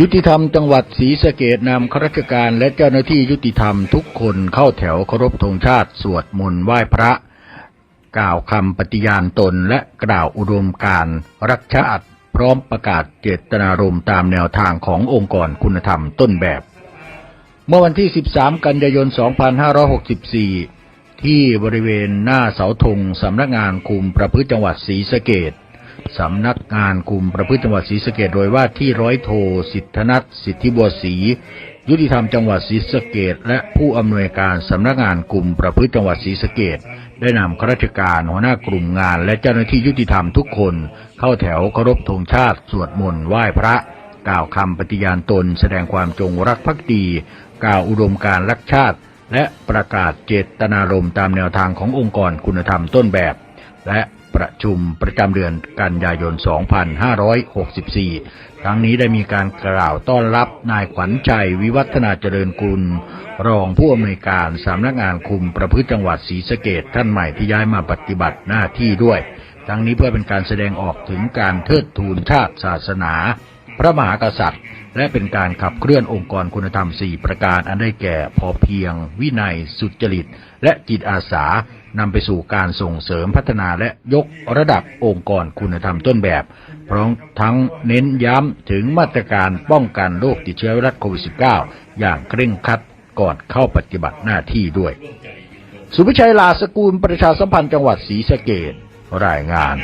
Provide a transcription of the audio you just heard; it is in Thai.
ยุติธรรมจังหวัดศรีสะเกดนำข้าราชการและเจ้าหน้าที่ยุติธรรมทุกคนเข้าแถวเคารพธงชาติ สวดมนต์ไหว้พระ กล่าวคำปฏิญาณตนและกล่าวอุดมการรักชาติพร้อมประกาศเจตนารมณ์ตามแนวทางขององค์กรคุณธรรมต้นแบบ เมื่อวันที่ 13 กันยายน 2564 ที่บริเวณหน้าเสาธงสำนักงานคุมประพฤติจังหวัดศรีสะเกด สำนักงานคุมประพฤติจังหวัดศรีสะเกดโดยว่าที่ร้อยโทสิทธนัทสิทธิบัวศรียุติธรรมจังหวัดศรีสะเกดและผู้อำนวยการสำนักงานกลุ่มประพฤติจังหวัดศรีสะเกดได้นำข้าราชการหัวหน้ากลุ่มงาน และเจ้าหน้าที่ยุติธรรมทุกคน เข้าแถวเคารพธงชาติ สวดมนต์ไหว้พระ กล่าวคำปฏิญาณตน แสดงความจงรักภักดี กล่าวอุดมการรักชาติ และประกาศเจตนารมณ์ตามแนวทางขององค์กรคุณธรรมต้นแบบ และ ประชุมประจำเดือนกันยายน 2564 ทั้งนี้ได้มีการกล่าวต้อนรับนายขวัญชัยวิวัฒนาเจริญกุล รองผู้อำนวยการสำนักงานคุมประพฤติจังหวัดศรีสะเกดท่านใหม่ที่ย้ายมาปฏิบัติหน้าที่ด้วย ทั้งนี้เพื่อเป็นการแสดงออกถึงการเทิดทูนชาติศาสนา พระมหากษัตริย์ และเป็นการขับเคลื่อนองค์กรคุณธรรม 4 ประการอันได้แก่พอเพียง วินัย สุจริต และจิตอาสานำไปสู่การส่งเสริมพัฒนาและยกระดับองค์กรคุณธรรมต้นแบบ พร้อมทั้งเน้นย้ำถึงมาตรการป้องกันโรคติดเชื้อไวรัสโควิด -19 อย่างเคร่งครัดก่อนเข้าปฏิบัติหน้าที่ด้วย สุวิชัยลาสกุลประชาสัมพันธ์จังหวัดศรีสะเกดรายงาน